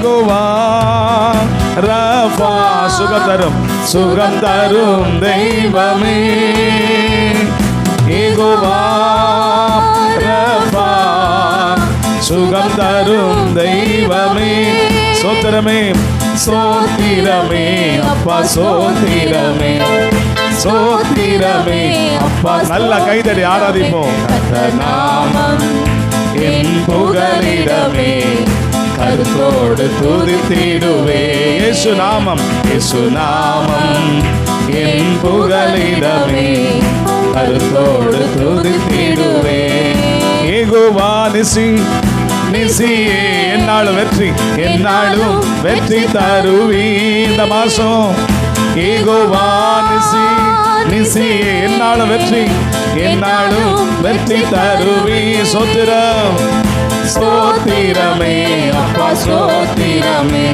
Jehovah Rafah சுகம் தரும் சுகம் தரும் தெய்வமே யெகோவா ரஃபா சுகம் தரும் தெய்வமே சோத்திரமே சோத்திரமே அப்பா சோத்திரமே சோத்திரமே அப்பா நல்ல கைதடி ஆராதிப்போம் நாமம் என் புகலிடமே கருத்தோடு துதித்திடுவே. இயேசு நாமம் இயேசு நாமம். என் புகழிடமே கருத்தோடு துதித்திடுவே. ஏகோவா நிசி நிசியே என்னாலும் வெற்றி என்னாலும் வெற்றி தருவி. இந்த மாசம் ஏகோவா நிசி நிசியே என்னாலும் வெற்றி என்னாலும் வெற்றி தருவி. சோத்திரம். ஸ்தோத்திரமே அப்பா ஸ்தோத்திரமே.